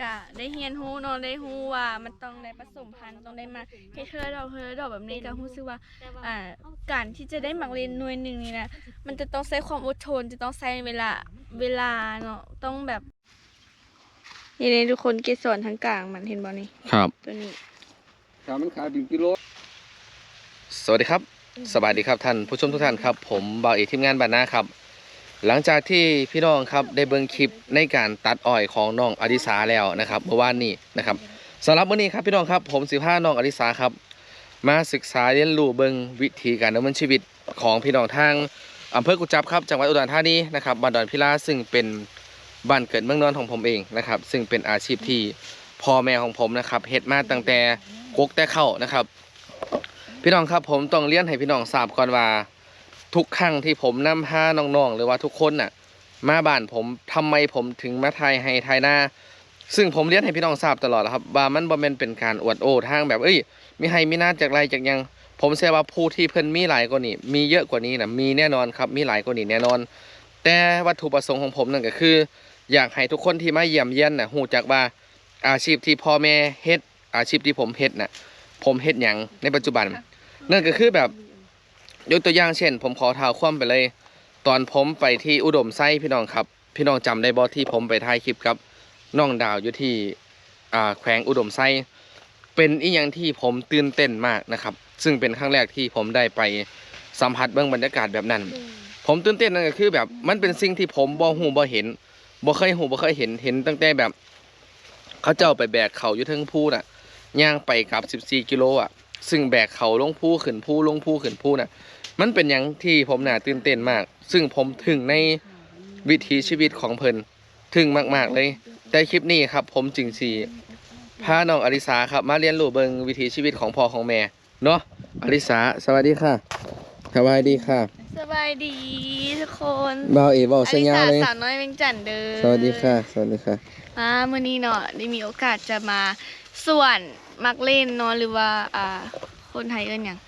ก็ได้เฮียนฮู้เนาะได้ฮู้ว่ามันต้องได้ผสมพันธุ์ต้องได้มาเฮ็ดเทื่อดอกเทื่อดอกแบบนี้ก็รู้สึกว่าอ่าการที่จะได้หมักเรียนหน่วยหนึ่งนี่นะมันจะต้องใช้ความอดทน จะต้องใช้เวลาเวลาเนาะต้องแบบนี่เลยทุกคนเกสรทั้งกลางมันเห็นบ่นี่ครับตัวนี้ถ้ามันขายเป็นกิโลสวัสดีครับสวัสดีครับท่านผู้ชมทุกท่านครับ ผมบ่าวเอกทีมงานบานนาครับ หลังจากที่พี่น้องครับได้เบิ่งคลิปในการตัดอ้อยของน้องอดิสาแล้วนะครับเมื่อวานนี้นะครับสำหรับวันนี้ครับพี่น้องครับผมสิพาน้องอดิสาครับ มาศึกษาเรียนรู้เบิ่งวิธีการดำเนินชีวิตของพี่น้องทางอำเภอกุจับครับจังหวัดอุดรธานีนะครับบ้านดอนพิลาซึ่งเป็นบ้านเกิดเมืองนอนของผมเองนะครับซึ่งเป็นอาชีพที่พ่อแม่ของผมนะครับเฮ็ดมาตั้งแต่กกแต่เข้านะครับ พี่น้องครับผมต้องเรียนให้พี่น้องทราบก่อนว่า ทุกครั้งที่ผมนำพาน้องๆหรือว่าทุกคนน่ะ มาบ้านผมทำไมผมถึงมาไทยให้ไทยหน้า ซึ่งผมเรียนให้พี่น้องทราบตลอดแล้วครับ ว่ามันบ่แม่นเป็นการอวดโอ้ทางแบบเอ้ยมีให้มีหน้าจากไรจากหยัง ผมเชื่อว่าผู้ที่เพิ่นมีหลายกว่านี้ มีเยอะกว่านี้นะมีแน่นอนครับมีหลายกว่านี้แน่นอน แต่วัตถุประสงค์ของผมนั่นก็คือ อยากให้ทุกคนที่มาเยี่ยมเยียนน่ะฮู้จักว่าอาชีพที่พ่อแม่เฮ็ดอาชีพที่ผมเฮ็ดน่ะผมเฮ็ดหยังในปัจจุบัน นั่นก็คือแบบ ยกตัวอย่างเช่น ผมขอเท้าคว่ำไปเลย ตอนผมไปที่อุดมไส้พี่น้องครับ พี่น้องจำได้บ่ที่ผมไปถ่ายคลิปกับน้องดาวอยู่ที่อ่าแขวงอุดมไส้เป็นอีหยังที่ผมตื่นเต้นมากนะครับ ซึ่งเป็นครั้งแรกที่ผมได้ไปสัมผัสเบื้องบรรยากาศแบบนั้น ผมตื่นเต้นนั่นก็คือแบบมันเป็นสิ่งที่ผมบ่ฮู้บ่เห็นบ่เคยฮู้บ่เคยเห็นเห็นตั้งแต่แบบ เขาเจ้าไปแบกเขาอยู่เทิงภูน่ะย่างไปกับ 14 กิโลอะ ซึ่งแบกเขาลงภูขึ้นภูลงภูขึ้นภูน่ะ มันเป็นอย่างที่ผมน่ะตื่นเต้นมาก ซึ่งผมถึงในวิถีชีวิตของเพิ่นถึงมาก ๆ เลย แต่คลิปนี้ครับ ผมจึงสีพาน้องอริสาครับ มาเรียนรู้เบิงวิถีชีวิตของพ่อของแม่เนาะอริสาสวัสดีค่ะสวัสดีค่ะสบายดีทุกคนบ่าวเอ๋บ่าวอเสียงลิยาวสาเลยสาวน้อยเวียงจันทน์เด้อสวัสดีค่ะ สวัสดีค่ะอ่ามื้อนี้เนาะได้มีโอกาสจะมาส่วนมักเล่นเนาะหรือว่าอ่าคนไทยเอิ้นหยัง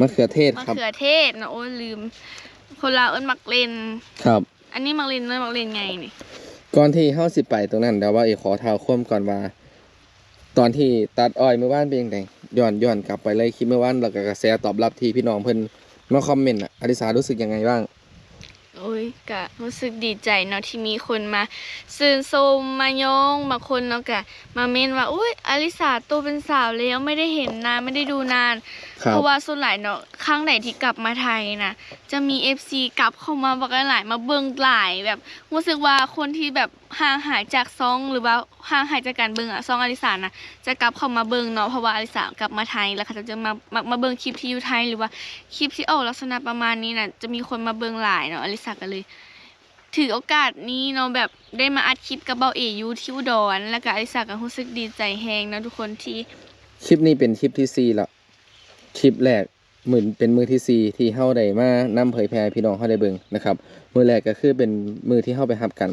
มะเขือเทศมะครับ เขือเทศเนาะโอ้ยลืม คนลาวเอิ้นมักเล่นครับ อันนี้มักเล่นเอิ้นมักเล่นไงนี่ก่อนที่เฮาสิไปตรงนั้นเดี๋ยวว่าเอ๋ขอเท้าความก่อนว่า ตอนที่ตัดอ้อยเมื่อวานเป็นยังไงย้อนย้อนกลับไปเลยคลิปเมื่อวานแล้วก็กระแสตอบรับที่พี่น้องเพิ่นมาคอมเมนต์อะอริสารู้สึกยังไงบ้าง โอ้ยก็รู้สึกดีใจเนาะที่มีคนมาซื่นชมมายองบางคนเนาะก็มาเม้นว่าอุ้ยอลิสาโตเป็นสาวแล้วไม่ได้เห็นนานไม่ได้ดูนาน ครับ เพราะว่าส่วนหลายเนาะครั้งไหนที่กลับมาไทยนะจะมี FC กลับเข้ามาบอกหลายๆมาเบิ่งหลายแบบรู้สึกว่าคนที่แบบ ห่างหายจากซองหรือว่าห่างหายจากการเบิงอะซองอลิสานะจะกลับเข้ามาเบิงเนาะเพราะว่าอลิสากลับมาไทยแล้วเขาจะมามามาเบิงคลิปที่อยู่ไทยหรือว่าคลิปที่ออกลักษณะประมาณนี้น่ะจะมีคนมาเบิงหลายเนาะอลิสาก็เลย ถือโอกาสนี้เนาะแบบได้มาอัดคลิปกับเบาเอยูที่อุดรแล้วก็อลิสาก็รู้สึกดีใจแฮงนะทุกคนที่คลิปนี้เป็นคลิปที่สี่ละคลิปแรกเหมือนเป็นมือที่สี่ที่เฮาได้มานำเผยแพร่พี่น้องเฮาได้เบิงนะครับมือแรกก็คือเป็นมือที่เฮาไปฮับกัน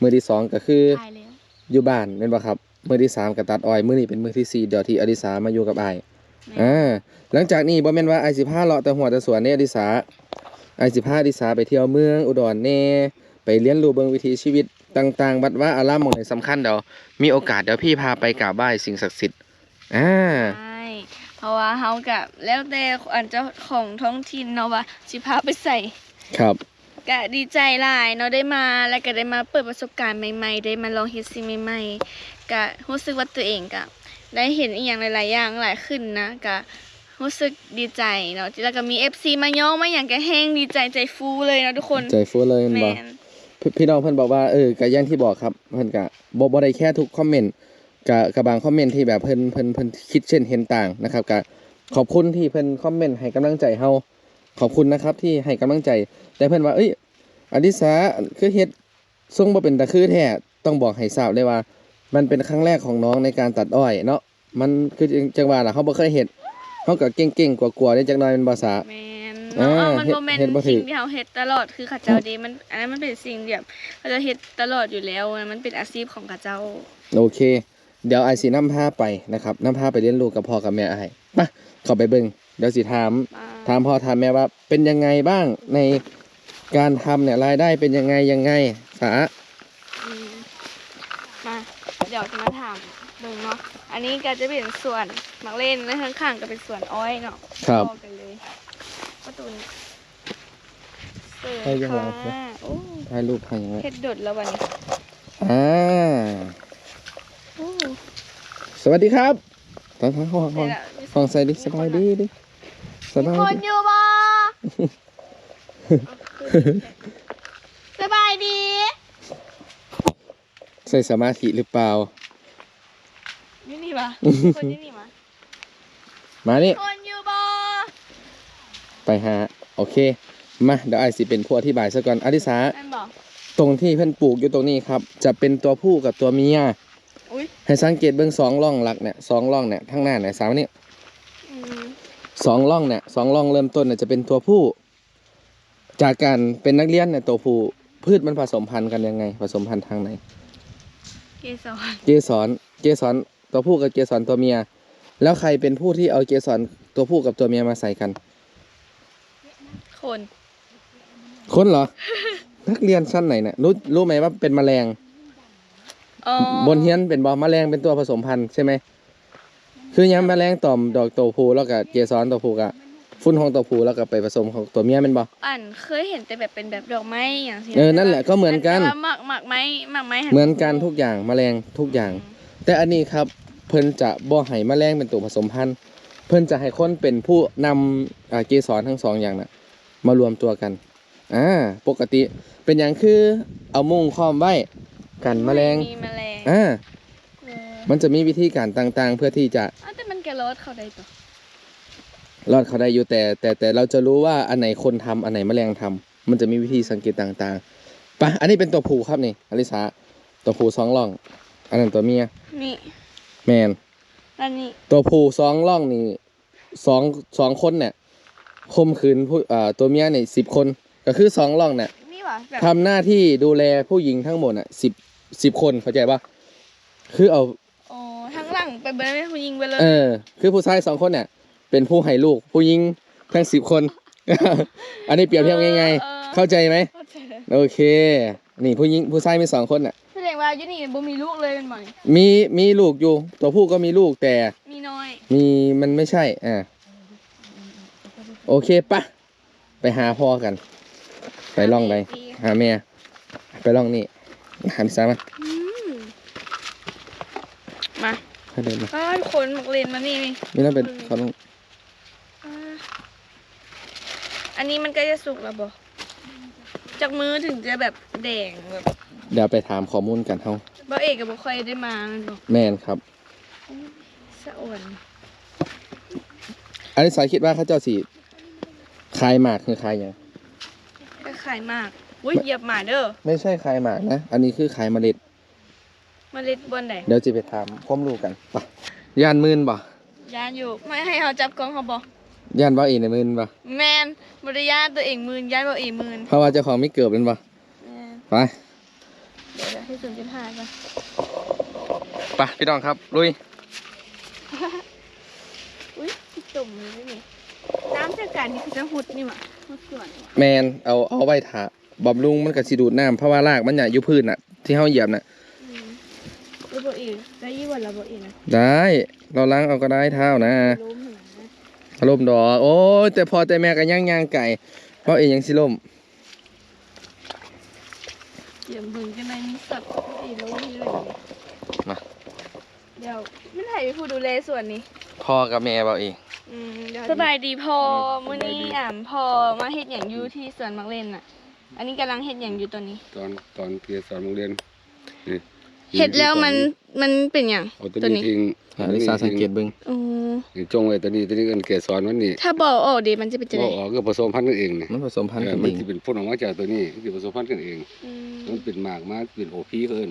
มือที่สองก็คือตายแล้วอยู่บ้านแม่นบ่ครับ มือที่สามก็ตัดอ้อยมือนี้เป็นมือที่สี่เดี๋ยวที่อดิสามาอยู่กับอ้ายอ่าหลังจากนี้บ่แม่นว่าอ้ายสิพาเลาะแต่หัวแต่สวนเด้อดิสาอ้ายสิพาอดิสาไปเที่ยวเมืองอุดรแน่ไปเรียนรู้เบิ่งวิถีชีวิตต่าง ๆ วัดว่าอารามหม่องไหนสำคัญเดี๋ยวมีโอกาสเดี๋ยวพี่พาไปกราบไหว้สิ่งศักดิ์สิทธิ์อ่า ใช่เพราะว่าเฮากับแล้วแต่อันเจ้าของท้องถิ่นเนาะว่าสิพาไปใส่ครับ ก็ดีใจหลายเนาะได้มาแล้วก็ได้มาเปิดประสบการณ์ใหม่ๆ ได้มาลองเฮ็ดสิ่งใหม่ๆก็รู้สึกว่าตัวเองก็ได้เห็นอีหยังหลาย ๆ อย่างหลายขึ้นนะก็รู้สึกดีใจเนาะแล้วก็มี FC มาย่องมาอย่างก็แห้งดีใจใจฟูเลยเนาะทุกคนใจฟูเลยแม่นแมบ่นพี่พี่น้องเพิ่นบอกว่าเออก็อย่างที่บอกครับเพิ่นก็บ่บ่ได้แค่ทุกคอมเมนต์ก็ก็บางคอมเมนต์ที่แบบเพิ่นเพิ่นเพิ่นคิดเช่นเห็นต่างนะครับก็ขอบคุณที่เพิ่นคอมเมนต์ให้กำลังใจเฮา ขอบคุณนะครับที่ให้กำลังใจ แต่เพิ่นว่า เอ้ยอดิสาคือเฮ็ดทรงบ่เป็นตะคือแท้ต้องบอกให้ทราบเลยว่า มันเป็นครั้งแรกของน้องในการตัดอ้อยเนาะมันคือจังจังว่าล่ะเฮาบ่เคยเฮ็ดเฮาก็เก่งๆกว่าๆได้จักหน่อยเป็นภาษา แมนอ่าเนาะเอามันเฮ็ดโมเมนเฮ็ดบ่ต์ถึสิ่กงที่เขาเฮ็ดตลอดคือเขาเจ้าเดีมันอันนั้นมันเป็นสิ่งแบบเขาจะเฮ็ดตลอดอยู่แล้วมันเป็นอาชีพของเขาเจ้า โอเค เดี๋ยวไอายสินำพาไปนะครับนำพาไปเรียนรู้กับพ่อกับแม่ไอายมาเข้าไปเบิ่งเดี๋ยวสิถาม ถามพ่อถามแม่ว่าเป็นยังไงบ้างในการทำเนี่ยรายได้เป็นยังไงยังไงสาอืมมาเดี๋ยวดี๋ยวจะมาถามเบิ่งเนาะอันนี้ก็จะเป็นส่วนมักเล่นและข้างๆก็เป็นส่วนอ้อยเนาะครับ พอกันเลยประตูนี้เปิดให้ยังไงครับ ค่ะโอ้ถ่ายรูปให้ยังไงเฮ็ดดดแล้ววันนี้อ่าโอ้สวัสดีครับตอนท้องห้องห้องเดี๋ยวละห้องใส่ดิสบายดีดิ สบายคนดีอยู่บ่สบายดีใส่สมาธิหรือเปล่า นี่นี่ปะคนนี่นี่มามานี่คนอยู่บ่ไปหาโอเค มาเดี๋ยวไอสิเป็นผู้อธิบายซะก่อนอธิสานั่นบอกตรงที่เพื่อนปลูกอยู่ตรงนี้ครับ จะเป็นตัวผู้กับตัวเมีย อุ้ยให้สังเกตเบื้องสองร่องหลักเนี่ยสองร่องเนี่ยทั้างหน้าเนี่ยสามนี่อืม สองร่องเนี่ยสองร่องเริ่มต้นเนี่ยจะเป็นตัวผู้ จากการเป็นนักเรียนเนี่ยตัวผู้พืชมันผสมพันธุ์กันยังไง ผสมพันธุ์ทางไหน เกสรเกสรเกสรตัวผู้กับเกสรตัวเมีย แล้วใครเป็นผู้ที่เอาเกสรตัวผู้กับตัวเมียมาใส่กัน คนคนเหรอ นักเรียนชั้นไหนเนี่ยรู้รู้ไหมว่าเป็นแมลง อ๋อบนเฮียนเป็นบอแมลงเป็นตัวผสมพันธุ์ใช่ไหม คือย้ำแมลงตอมดอกตัวผู้แล้วก็เกสรตัวผู้กับฟุ้นของตัวผู้แล้วก็ไปผสมของตัวเมียเป็นบออ่านเคยเห็นแต่แบบเป็นแบบดอกไม้อย่างสิเออนั่นแหละก็เหมือนกัน แต่ว่าหมักหมักไม้หมักไม้เหมือนกันทุกอย่างแมลงทุกอย่าง แต่อันนี้ครับเพิ่นจะบ่ให้แมลงเป็นตัวผสมพันธุ์ เพิ่นจะให้คนเป็นผู้นำอ่าเกสรทั้งสองอย่างน่ะมารวมตัวกันอ่าปกติเป็นอย่างคือเอามุ้งค้อมไว้กันแมลงมีแมลง อ่าเออ มันจะมีวิธีการต่างๆ เพื่อที่จะอ้าวแต่มันแกรอดเขาได้ตัวรอดเขาได้อยู่แต่แต่แต่เราจะรู้ว่าอันไหนคนทำอันไหนแมลงทำมันจะมีวิธีสังเกตต่างๆไปะอันนี้เป็นตัวผู้ครับนี่อลิสาตัวผู้สองร่อง อันนั้นตัวเมียนี่แมน อันนี้ตัวผู้สองร่องนี่สองสองคนเนี่ยคมขืนผู้อ่าตัวเมียเนี่ยสิบคนก็คือสองร่องเนี่ยนี่หวะแบบทำหน้าที่ดูแลผู้หญิงทั้งหมดอะสิบสิบคนเข้าใจปะคือเอาอ๋อทั้ งหลังไปเบนผู้หญิงไปเลยเออ คือผู้ชายสองคนเนี่ยเป็นผู้ให้ลูก ผู้หญิงทั้งสิบคน อันนี้เปรียบเทียบง่ายๆเข้าใจไหมเข้าใจเลยโอเค นี่ผู้หญิงผู้ชายมีสองคนน่ะแสดงว่าอยูนี่บ่มีลูกเลยเป็นบ่นี่มีมีลูกอยู่ ตัวผู้ก็มีลูกแต่ มีน้อย มีมันไม่ใช่อ่าโอเคปะไปหาพ่อกัน ไปล่องไปหาแม่ไปล่องนี่หาดิสามา อืมมาให้เดินมาอ้าวคนหมกเลนมานี่นี่ไม่ต้องเป็นเขาต้องอ่าอันนี้มันก็จะสุกแล้วบ่จากมือถึงจะแบบแดงแบบเดี๋ยวไปถามข้อมูลกันเฮาบ่เอกกับบ่ค่อยได้มามันบอกแม่นครับ สะอ่อนอันนี้สายคิดว่าเขาเจ้าสีคายหมากคือคายหยังก็ขายมากอุ้ยเหยียบหมาเด้อไม่ใช่คายหมากนะ อันนี้คือคายเมล็ดเมาเล็ดบนไหนเดี๋ยวจะไปถามความรู้กันไปย่านมื่นบ่ยานอยู่ไม่ให้เขาจับกล้องเขาบอกย่านว่าเองในมื่นบ่แมนบริยานตัวเองมืนยานบ่เองมืนเพราะว่าเจ้าของไม่เกิดเป็นบ่แม่นไปเดี๋ยวเดี๋ยวให้ศูนย์จุดห้าก่อนไปพี่น้องครับลุยอุ้ยจุ่มเลยนี่น้ำจากการที่คือจะหุดนี่หว่าหุดส่วนนี่หว่าแมนเอาเอาไว้ถาบำรุงมันก็สิดูดน้ำเพราะว่ารากมันน่ะอยู่พื้นน่ะ ที่เฮาเหยียบน่ะอืม แล้วบ่เองได้ยี่วันแล้วบ่เองนะได้ เราล้างเอาก็ได้เท้านะล้มเหรอนะอารมณ์ดอกโอ้ยแต่พอแต่แม่ก็ย่างย่างไก่เพราะเองยังสิล่มเดี๋ยวมึงกันในมีสัตว์บ่เองล้มนี่เลยมาเดี๋ยวไม่ถ่ายไปผู้ดูแลส่วนนี้ พ่อกับแม่เบาเองสบายดีพอมื้อนี้อ่ำพอมาเฮ็ดหยังอยู่ที่สวนมักเล่นน่ะ อันนี้กำลังเฮ็ดหยังอยู่ตัวนี้ ตอนตอนเกียร์สอนโรงเรียนนี่ เฮ็ดแล้วมันมันเป็นหยังเอาตัวตัวนี้นี้ทิ้งอ่าลิซาสังเกตเบิ่งอ๋อนี่จงไว้ตัวนี้ตัวนี้เอิ้นเกียร์สอนมันนี่ถ้าบอกออกดีมันจะเป็นจังบ่ได๋ออกก็ผสมพันธุ์กันเองนี่มันผสมพันธุ์เอกัอนมัเอนงสิเป็นพ่นออกมาจากตัวนี้มันสิผสมพันธุ์กันเองอืมมันเป็นหมากมาเป็นโอพีเอิ้น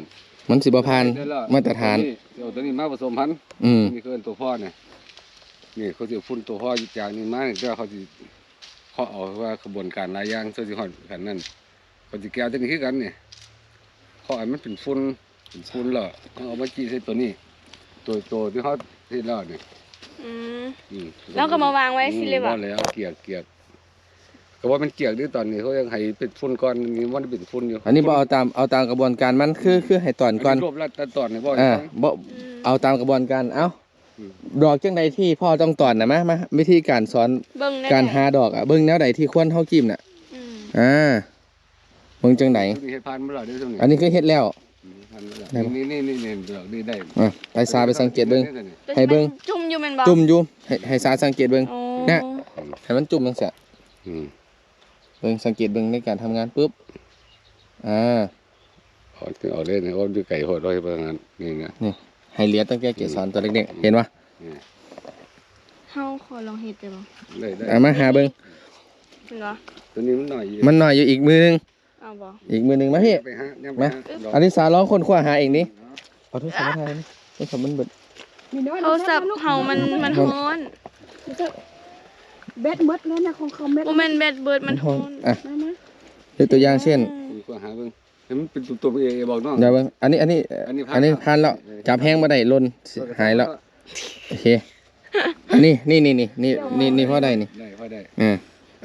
มันสิบ่ผ่านได้แล้วมาตรฐานเอาตัวนี้มาผสมพันธุ์อืมนี่คือเอิ้นตัวพ่อเนี่ยนี่เขาสิเอาพุ่นตัวพ่อจากนี้มาเนี่ยเดี๋ยวเขาสิเขาเอาว่าขบวนการหลายอย่างส่วนสิฮอดกันนั่นเขาสิแก้วตัวนี้คือกันเนี่ยเขาอันมันเป็นฝุ่น เป็นฝุ่นแล้วเขาเอามาจี้ใส่ตัวนี้ ตัวตัวที่เขาเฮ็ดแล้วเนี่ยอืมอืมแล้วก็มาวางไว้สิเลยบ่วะแล้วเกียกเกียกก็ว่ามันเกียกด้วยตอนนี้เขายังให้เป็นฝุ่นก่อนนี่มันเป็นฝุ่นอยู่อันนี้บ่เอาตามเอาตามกระบวนการมันคือคือให้ตอนก่อนรวบรัดตัดตอนนี่บ่อ่าให้ฟังบ่อืมเอาตามกระบวนการเอ้าอืมดอกจังใดที่พ่อต้องตอนนะมามาวิธีการสอนเบิ่งได้การไหมหาดอกอะเบิ่งแนวใดที่ควรเฮาจิ้มน่ะอืมอ่าเบิ่งจังไดช่วงนี้เฮ็ดพันธุ์บ่ล่ะเด้อช่วงนี้อันนี้คือเฮ็ดแล้วอืมพั นธุ์บ่ล่ะได้บ่นี่นี่นี่นี่ดอกนี่ได้อะไปซาไปสังเกตเบิ่งตัวให้เบิ่งมันจุ่มอยู่แม่นบ่จุ่มอยู่ให้ให้สาสังเกตเบิ่งโอ้เนี่ย ให้มันจุ่มจังซี่อืมเบิ่งสังเกตเบิ่งในการทำงานปุ๊บ อ่า เอาถึงเอาเล่นเอาดูไก่โหดร้อยเปอร์เซ็นต์นี่นะ ให้เหลียตั้งแต่เกสรตัวเล็กๆ เห็นปะนี่เฮาขอลองเฮ็ดได้บ่ได้ได้เอามาหาเบิ่งเห็นบ่ตัวนี้มันหน่อยอยู่มันหน่อยอยู่อีกมือหนึง เอาบ่อีกมือหนึงมาพี่ ไปฮะยังไปมาฮะดอกอันนี้สาร้องคนคว้าหาเองนี่เอาโทรศัพท์มาถ่ายนี่โทรศัพท์มันเบิดโทรศัพท์เฮามันมันฮ้อนแบตหมดแล้วนะของเขาแบตบ่แม่นแบตเบิดมันฮ้อน อะมามายกตัวอย่างเช่นมีข้อหาเบิ่งเห็นมันเป็นตัวตัวเอเอบอกน้อง เดี๋ยวเบิ่งอันนี้อันนี้ อันนี้อันนี้พันแล้ว จับแห้งมาได้หล่นหายแล้ว โอเค อันนี้นี่นี่นี่นี่นี่นี่พอได้นี่ ได้พอได้ อ่า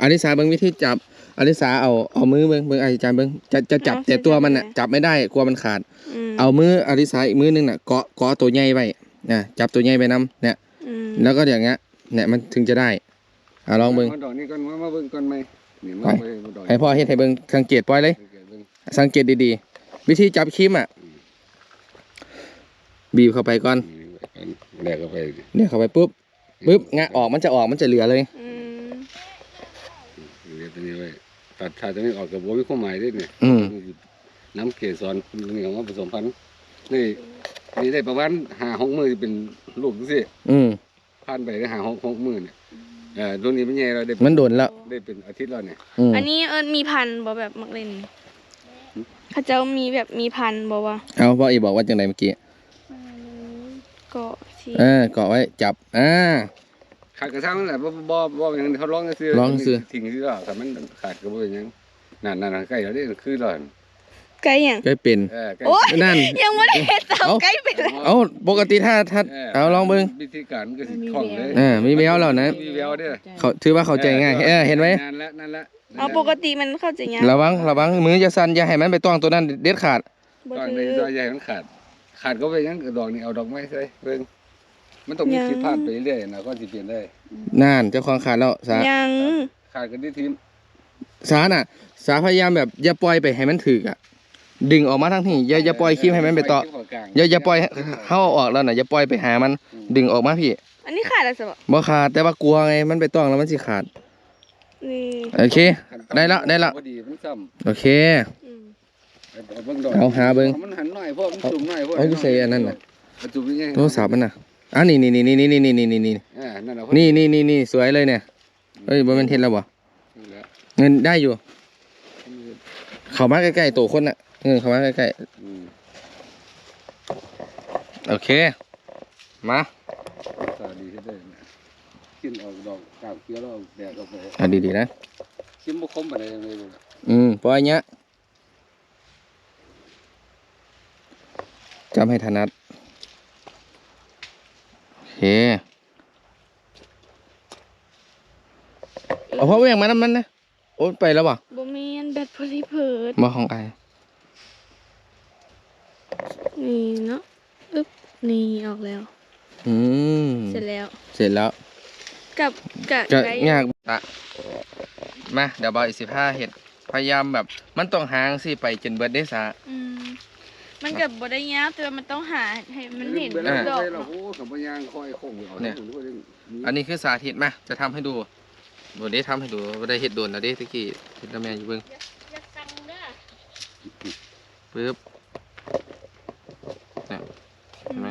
อันนี้สาเบิ่งวิธีจับ อันนี้สาเอาเอามือเบิ่งเบิ่งอาจารย์เบิ่งจะจะจับแต่ตัวมันน่ะจับไม่ได้กลัวมันขาดมเอามืออริสาอีกมือหนึงน่ะเกาะเกาะตัวใหญ่ไว้นะจับตัวใหญ่ไปนํเนี่ยอืมแล้วก็อย่างเงี้ยเนี่ยมันถึงจะได้อะลองเบิ่งมาดอกนี้ก่อนมามาเบิ่งก่อนไหมนี่มาไปเบิ่งดอกให้พ่อเฮ็ดให้เบิ่งสังเกตปล่อยเลย สังเกตเบิ่งสังเกตดีๆ วิธีจับครีมอะ บีบเข้าไปก่อนนี่ไว้ก่อนแรกก็ไปเนี่ยเข้าไปปุ๊บปุ๊บงะออกมันจะออกมันจะเหลือเลย อืม เรียกตัวนี้ไว้ตัดถ้าตัวนี้ออกกับบัวมีความหมายด้วยเนี่ยอืม น้ำเกสรนี่ของมาผสมพันธุ์นี่นี่ได้ประมาณหาหกมือเป็นลูกสิอืม ผ่านไปได้หาหกหกมือเนี่ยเออตัวนี้มันใหญ่เราได้มันโดนแล้ว ได้เป็นอาทิตย์แล้วเนี่ยอืมอันนี้เอิ้นมีพันธุ์บ่แบบมักเล่นเขาเจ้ามีแบบมีพันธุ์บ่วะเอาพ่ออีบอกว่าจังไดเมื่อกี้เกาะที่เออเกาะไว้จับ อ่า ขาดกระชังนั่นแหละบ่บ่บ่อย่างนั้นเขาร้องซื้อร้องซื่อ ทิ้งซื้อแต่มันขาดก็บ่เป็นหยังนั่นนั่นๆใกล้แล้วนี่คือร้อนไก่หยัง ใกล้เป็น เออใกล้โอ๊ย นั่น ยังไม่ได้เฮ็ดเตาเอ้า ไก่ไปเลย เอาปกติถ้าถ้าเอาลองเบิ่งวิธีการมันก็สิคล่องเลยอ่ามีแววแล้วนะมีแววเด้อเขาถือว่าเข้าใจง่ายเออเห็นไหมนั่นแหละนั่นแหละเอาปกติมันเข้าใจยังระวังระวังมือจะสั่นอย่าให้มันไปต้องตัวนั้นเด็ดขาดบ่ตอนถืนี้อซอยใหญ่มันขาด ขาดก็ไปยังดอกนี่เอาดอกไม้ใส่เบิ่ง มันต้องมียังผิดพลาดไปเรื่อยนะก็สิเปลี่ยนได้น่านเจ้าของขาดแล้วสายังขาดกันที่ทีมสาน่ะ สาพยายามแบบอย่าปล่อยไปให้มันถึกอะ ดึงออกมาทั้งที่อย่าอย่าปล่อยคลิปให้มันไปต่ออย่าอย่าปล่อยเข้าออกแล้วน่ะอย่าปล่อยไปหามัน ดึงออกมาพี่ อันนี้ขาดอะไรสิบ่บ่ขาดแต่ว่ากลัวไงมันไปต้องแล้วมันสิขาดนี่โอเค ได้ละได้ละพอดีมันซ้โอเคอืมำเอาเบิ่งดอกเอาหาเบิ่งมันหันหน่อยพวกมันจุ่มหน่อยพวกเอาอยู่ใส่อันนั้นน่ะเอาจุ่มยังไงโทรศัพท์มันน่ะ อะนี่นี่นี่นี่นี่นี่นี่นี่นี่อ่านั่นน่ะนี่นี่นี่นี่สวยเลยเนี่ยเอ้ยบ่แม่นเฮ็ดแล้วบ่นี่แหละเงินได้อยู่ เข้ามาใกล้ๆตัวคนน่ะเออเข้ามาใกล้อืมๆโอเค มาสวัสดีที่ได้นะกินออกดอกกาบเขียวแล้วเอาแดดออกไปอะดีๆนะกินบ่คมปานใดเลยอืมปล่อยเนี้ยจำให้ถนัดโอ เคเอาพ่อเวียงมาน้ำมันนะโอ้ยไปแล้ววะบ่มีอันแบตพลีเพิดมาของไอนี่เนาะอึ๊บนี่ออกแล้ว อืมเสร็จแล้ว เสร็จแล้ว กับกับจะไก่ยากอะมาเดี๋ยวบอยอีกสิบห้าเห็ดพยายามแบบ มันต้องหางสิไปจนเบิดได้ซะอืม มันกับบ่ได้ยากแต่ว่ามันต้องหาให้มันเห็นเวดลาอกไปเราเนาะโอ้กับพยางคอยคงเอาเนี่ยทุกคนอันนี้คือสาธิตมาจะทำให้ดูบได้ทำให้ดูบ่ได้เห็ดโดนแล้วเด้ตะกี้เห็ดแล้วแม่อยู่เบิ่งอยากสั่งเด้อปึ๊บเนี่ยเห็นไหม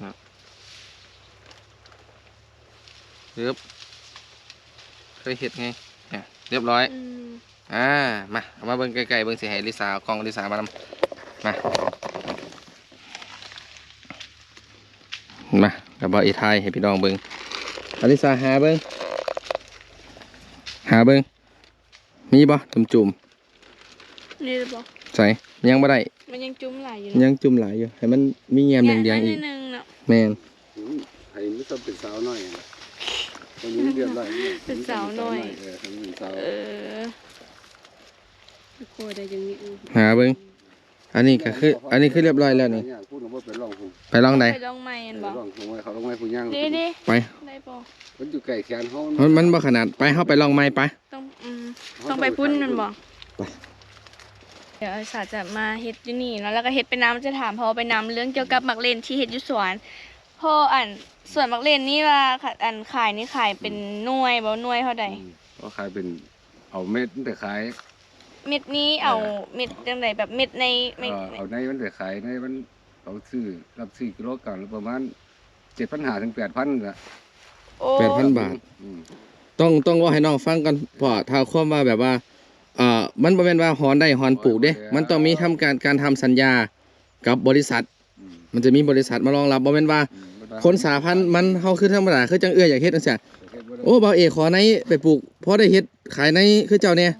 เนี่ยปึ๊บเคยเห็ดไง เนี่ยเรียบร้อยอืมอ่า มา เอามาเบิ่งไกลๆเบิ่งสิให้ลิสาเอากล้องลิสามานำมา มากับบออีไทยให้พี่น้องเบิ่งอลิสาหาเบิ่งหาเบิ่งมีบ่จุ่มจุ่มนี่เลยบ่ๆใส่ยังบ่ได้ มันยังจุ้มหลายอยู่ยังจุ่มหลายอยู่ ให้มันมีแยมแดงๆอีกนิดนึงเนาะแม่นให้มันต้องเป็นสาวหน่อย ตรงนี้เรียบร้อยเป็นสาวน้อยเออเป็นสาวเออโคยได้อย่างนี้หาเบิ่งอันนี้ก็คือ อันนี้คือเรียบร้อยแล้วนี่พูดว่าเป็นร่องหูไปลองใดไปลองใหม่อันบ่ร่องหูไว้เขาลงไว้ผู้ย่างเด้เด้ไปได้บ่มันอยู่ไก่แขนเขามันมันบ่ขนาดไปเฮาไปลองไม้ไปต้องอืมต้องไปพุ่นนั่นบ่เดี๋ยวอาสาจะมาเฮ็ดอยู่นี่เนาะแล้วก็เฮ็ดเป็นน้ำจะถามพ่อไปน้ำเรื่องเกี่ยวกับมักเล่นที่เฮ็ดอยู่สวน พ่ออันส่วนมักเล่นนี่ว่าค่ะอันขายนี่ขายเป็นหน่วยบ่หน่วยเท่าใดก็ขายเป็นเอาเม็ดแต่ขาย เม็ดนี้เอาเม็ดจังไดแบบเม็ดในเอไม่อเอาในมันแต่ขายในมันเอาซื้อรับซื้อกิโลกรัมละประมาณเจ็ดพันหาถึงแปดพันละโอ้8,000บาท อืมต้องต้องเว่าให้น้องฟังกันเพราะถ้าความว่าแบบว่าเอ่อมันบ่แม่นว่าหอนได้หอนปลูกเด้ มันต้องมีทำการการทำสัญญากับบริษัทอื มมันจะมีบริษัทมารองรับบ่แม่นว่าอืมบ่ได้คนสาพันธุ์มันเฮาคือธรรมดาคือจังเอื้ออยากเฮ็ดจังซี่เฮ็ดบ่ได้โอ้บ่าวเอกขอในไปปลูกพอได้เฮ็ดขายในคือเจ้าเนี่ย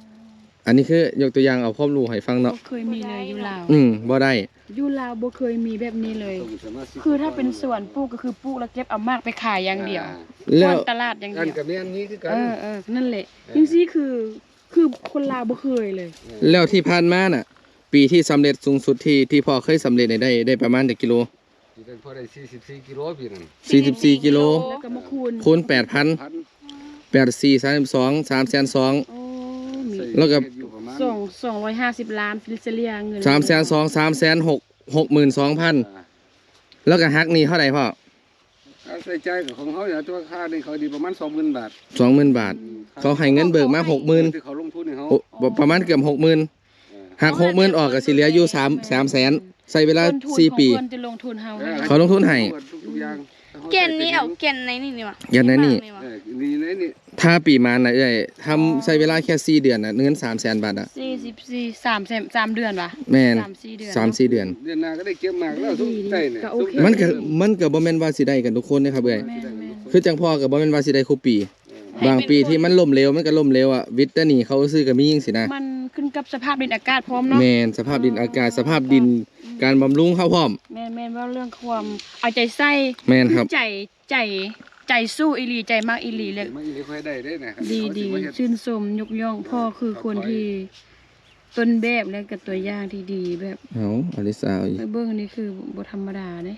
อันนี้คือยกตัวอย่างเอาความรู้ให้ฟังบ่เนาะเคยมีเลยอยู่ลาวอืมบ่ได้อยู่ลาวบ่เคยมีแบบนี้เลยต้องสามารถซื้คือถ้าเป็นสวนปลูกก็คือปลูกแล้วเก็บเอามากไปขายอย่างเดียวแล้วป้อนตลาดอย่างกันเดียวกับแม่นนี้คือกัเอนอเออนั่นแหละจังซี่คือคือคนลาวบ่เคยเลย แล้วที่ผ่านมาน่ะ ปีที่สำเร็จสูงสุดที่ที่พ่อเคยสำเร็จเนี่ยได้ได้ประมาณจักกิโลที่เป็นพอได้44กิโลพี่นั่น44กิโล แล้วก็มาคูณคูณ8,000 พัน84 32 3แสน2 โอ้มีแล้วก็เฮ็ดอยู่ประมาณสองสองร้อยห้าสิบล้านฟิลิเลียเงิน3แสน2 3แสน6 62,000แล้วก็หักหนี่เท่าไหร่พ่อค่าใช้จ่ายของเขาเนี่ยตัวค่านี่เขาดีประมาณ20,000บาท20,000 บาท เขาให้เงินเบิกมา 60,000ที่เขาลงทุนให้เขาโอ้บ่ประมาณเกือบ60,000 เออหัก60,000ออกก็สิเหลืออยู่3 3แสนใช้เวลาต้นทุน4ปีของเพิ่นจะลงทุนเฮาให้เขาลงทุนให้ ทุกๆอย่างแกนนี้เอาแกนในนี่นี่วะแกนในนี่ที่วะเออนี่นี่นี่ถ้าปีมาน่ะเอ้ยทำใช้เวลาแค่4เดือนน่ะเงิน3แสนบาทอะสี่สิบสี่สามแสนสามเดือนวะ แม่นสามสี่เดือน สามสี่เดือน เดือนหน้าก็ได้เก็บมากแล้วทุกใจเนี่ยก็โอเค มันก็มันก็บ่แม่นว่าสิได้กันทุกคนนะครับเอ้ยแม่นแม่นคือจังพ่อก็บ่แม่นว่าสิได้คุปี บางปีที่มันล่มเหลวมันก็ล่มเหลวอะวิทย์แต่นี่เขาซื้อก็มียิ่งสินะ มันขึ้น กับสภาพดินอากาศพร้อมเนาะแม่นสภาพดินอากาศสภาพดินการบำรุงเข้าพร้อม แม่นแม่นว่าเรื่องความเอาใจใส่แม่นครับ ใจใจใจสู้อีหลีใจมากอีหลีเลยไม่ได้ค่อยได้ได้นะดีดีชื่นชมยกย่องพ่อคือคนที่ต้นแบบและกับตัวอย่างที่ดีแบบเอาอลิสาเอาอีกไปเบิ้งนี่คือบ่ธรรมดาเด้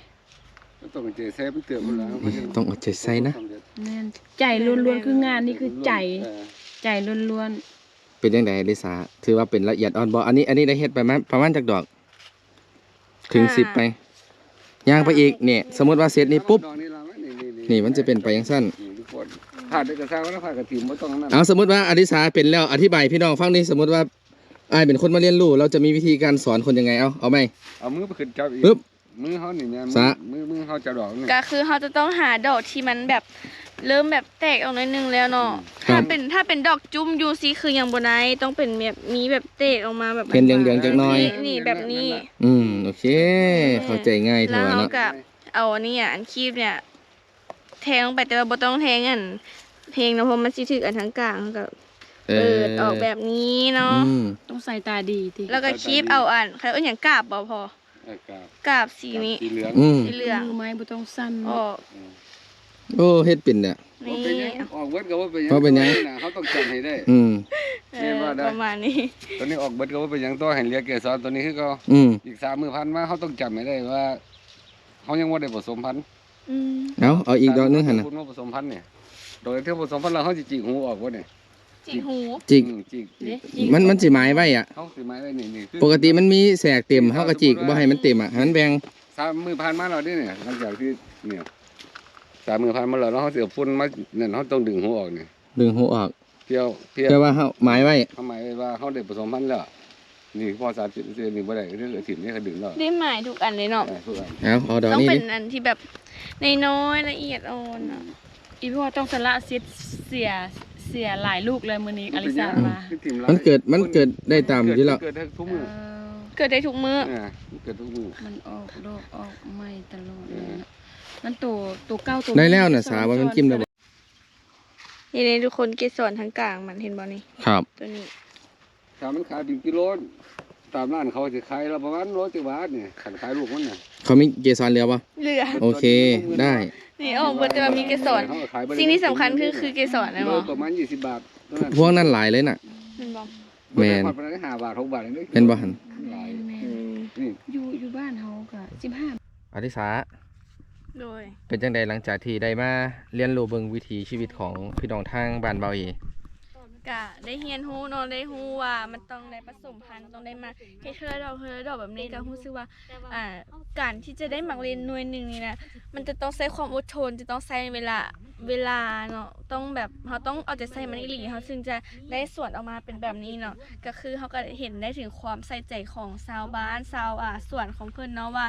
ต้องเจอแซ่บเตือนมันแล้วต้องเอาใจใส่นะ แม่นใจล้วนๆคืองานนี่คือใจ เออใจล้วน เป็นจังไดอลิสาถือว่าเป็นละเอียดอ่อนบ่อันนี้ อันนี้ได้เฮ็ดไปมาประมาณจักดอก ถึงห้าสิบไปย่างไปอีกเนี่ยสมมติว่าเสร็จนี่ปุ๊บดอกนี่ล่ะนี่นี่นี่มันจะเป็นไปจังซั่นนี่ทุกคนผ่านได้กระซ่าแล้วผ่านกระถิ่นบ่ต้องนั่นเอาสมมติว่าอลิสาเป็นแล้วอธิบายพี่น้องฟังนี่สมมติว่าอายเป็นคนมาเรียนรู้เราจะมีวิธีการสอนคนยังไงเอาเอาไหมเอามือไปขึ้นจับอีกปึ๊บ มือเขานี่เนี่ยสะ มือมือเขาจะดอกนี่ ก็คือเขาจะต้องหาดอกที่มันแบบเริ่มแบบแตกออกหน่อยนึงแล้วเนาะครับ ถ้าเป็นถ้าเป็นดอกจุ้มยูซีคือยังบนไดต้องเป็นแบบมีแบบแตกออกมาแบบเป็นเหลืองๆจักหน่อย นี่แบบนี้ อืมโอเค เข้าใจง่ายเถแล้วอะเราเนาะก็เอาอันนี้อะอันคีบเนี่ย แทงลงไปแต่ว่าบ่ต้องแทงอันเพลงนะเพราะมันสิถึกอันทั้งกลางก็เอเปิอดออกแบบนี้เนาะอืมๆต้องใส่ตาดีติแล้วก็คีบเอาอันใครเอาอย่างกาบบ่พอเออ กาบกาบสีนี้สีเหลืองอืมสีเหลืองมือไม้บ่ต้องสั้นออกโอ้เฮ็ดเป็นเนี่ยนี่ว่าเป็นหยังออกเบิดก็ว่าเป็นหยังว่าเป็นหยังะเขาต้องจำให้ได้ อืมเอเรียอกว่าได้ประมาณนี้ ตัวนี้ออกเบิดก็ว่าเป็นหยังตัวให้เรียกเกสรตัวนี้คือก็อืมอีกสามมือพันมาเขาต้องจำให้ได้ว่าเขายังว่าได้ผสมพันธุ์อืมเอาเอาอีกดอกหนึงหั่นน่ะคุณว่าผสมพันธุ์เนี่ยโดยที่ผสมพันธุ์แล้วเขาจะจิกหูออกวะเนี่ย จิกหู จิกอืมจิกจิก มันมันสิหมายไว้อะเขาสิไม้ได้นี่นี่คือปกติมันมีแสกเต็มเฮาก็จิกบ่ให้มันเต็มอะให้มันแบ่งสามมือพันมาเราได้เนี่ยหลังจากที่เนี่ยสามมือพันมาแล้วแล้วเขาเสียฝุ่นมาเนี่ยเขาต้องดึงหูออกเนี่ยดึงหูออกเพียวเพียว แต่ว่าเฮาหมายไว้ ทำไมายว่าเขาได้ผสมพันธุ์แล้วนี่พอสามสิบเซนนี่บ่ได้เรื่องถิ่นนี่เขาดึงแล้วได้หมายทุกอันเลยเนาะเออทุกอันเอาเอาดอกต้องนี้เป็ดินอันที่แบบในน้อยๆละเอียดอ่อนอะอีพ่อต้องสละสิทธิ์เสีย เสียหลายลูกเลยมื้อนี้อลิซามา คือถิ่หลายมันเกิดมันเกิดได้ตามที่เรา เกิดได้ทุกเอมืออเกิดได้ทุกมื้อ อ่ามันเกิดทุกมือมันออกดอกออกไม้ตลอดเลยนะมันตัวตัวเก้าตัวได้แล้วน่ะสาว่ามันจิ้มแล้วบ่ นี่นี่ทุกคนเกสรทั้งกลางมันเห็นบ่นี่ครับ ตัวนี้ ถ้ามันขายเป็นกิโล ตามร้านเขาจะขายเราประมาณร้อยสิบบาทเนี่ยขันขายลูกมันน่ะเขามีเกสรเหลือบ่เหลือ โอเค ได้นี่ออกเบิดแต่ว่ามีเกสร เขาก็ขายบ่ได้สิ่งที่สำคัญคือคือเกสรนะหมโลอประมาณ20บาทเท่านั้นพวกนั้นหลายเลยน่ะ มันบอกแม่นบ่ได้ผ่อนไปได้5บาท6บาทเองด้เป็นบ่หันหลายแม่อืมนี่ อยู่อยู่บ้านเฮาก็สิบห้าอธิสาโดยเป็นจังใดหลังจากที่ได้มาเรียนรู้เบิ่งวิถีชีวิตของพี่น้องทางบ้านเบาอี กะได้เฮียนฮู้เนาะได้ฮู้ว่ามันต้องได้ผสมพันธุ์ต้องได้มาเฮ็ดเทื่อดอกเทื่อดอกแบบนี้ก็รู้สึกว่าอ่าการที่จะได้หมักเรียนหน่วยหนึงนี่นะมันจะต้องใช้ความอดทนจะต้องใช้เวลาเวลาเนาะต้องแบบเราต้องเอาใจใส่มันอีหลีเขาถึงจะได้สวนออกมาเป็นแบบนี้เนาะก็คือเขาก็เห็นได้ถึงความใส่ใจของชาวบ้านชาวอ่าสวนของเพิ่นเนาะว่า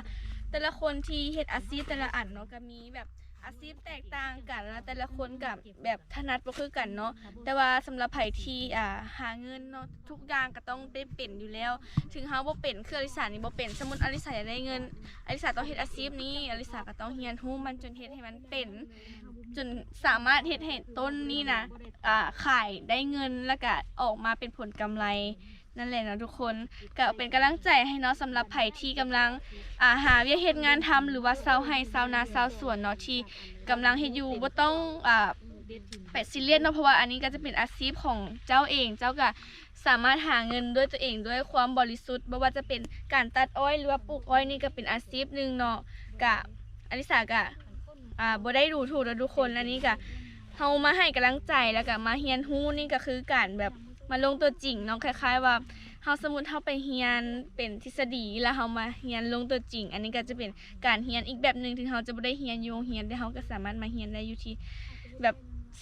แต่ละคนที่เฮ็ดอาชีพแต่ละอันเนาะก็มีแบบ อาชีพแตกต่างกันแล้วแต่ละคนกับแบบถนัดบ่คือกันเนาะแต่ว่าสำหรับไผที่อ่าหาเงินเนาะทุกอย่างก็ต้องได้เป็นอยู่แล้ว ถึงเฮาบ่เป็นคืออลิสานี่บ่เป็นสมมุติอลิสาอยากได้เงินอลิสาต้องเฮ็ดอาชีพนี้อลิสาก็ต้องเรียนรู้มันจนเฮ็ดให้มันเป็น จนสามารถเฮ็ดให้ต้นนี่นะอ่าขายได้เงินแล้วก็ออกมาเป็นผลกำไร นั่นแหละเนาะทุกคนก็เป็นกำลังใจให้เนาะสำหรับไผ่ที่กำลังอาหาเวียเฮ็ดงานทำหรือว่าเซาให้เซานาเซาสวนเนาะที่กำลังเฮ็ดอยู่บ่ต้องอ่าไปซีเรียสเนาะเพราะว่าอันนี้ก็จะเป็นอาชีพของเจ้าเองเจ้าก็สามารถหาเงินด้วยตัวเองด้วยความบริสุทธิ์บ่ว่าจะเป็นการตัดอ้อยหรือว่าปลูกอ้อยนี่ก็เป็นอาชีพหนึ่งเนาะกะอลิสากะอ่าบ่ได้ดูถูกทุกคนอันนี้ก็เฮามาให้กำลังใจแล้วก็มาเรียนรู้นี่ก็คือการแบบ มาลงตัวจริงเนาะคล้าย ๆ ว่าเฮาสมมุติเฮาไปเรียนเป็นทฤษฎีแล้วเฮามาเรียนลงตัวจริง อันนี้ก็จะเป็นการเรียนอีกแบบหนึ่งถึงเฮาจะบ่ได้เรียนอยู่โรงเรียนแต่เฮาก็สามารถมาเรียนได้อยู่ที่แบบ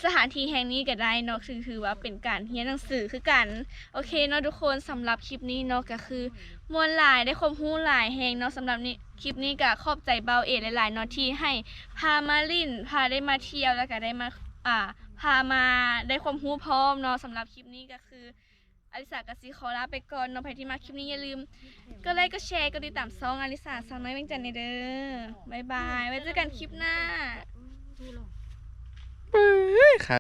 สถานที่แห่งนี้ก็ได้เนาะคือคือว่าเป็นการเรียนหนังสือคือกันโอเคเนาะทุกคนสำหรับคลิปนี้เนาะก็คือมวลหลายได้ความรู้หลายแฮงเนาะสำหรับนี้คลิปนี้ก็ขอบใจเบาเอหลายๆเนาะที่ให้พามาลินพาได้มาเที่ยวแล้วก็ได้มาอ่า พามาได้ความรู้พร้อมเนาะสำหรับคลิปนี้ก็คืออลิสากับซีขอลาไปก่อนเนาะใครที่มาคลิปนี้อย่าลืม ก็ไลค์ก็แชร์ก็ติดตามซองอลิสาสาวน้อยเวียงจันทร์ในเด้อบายบายไว้เจอกันคลิปหน้า ครับ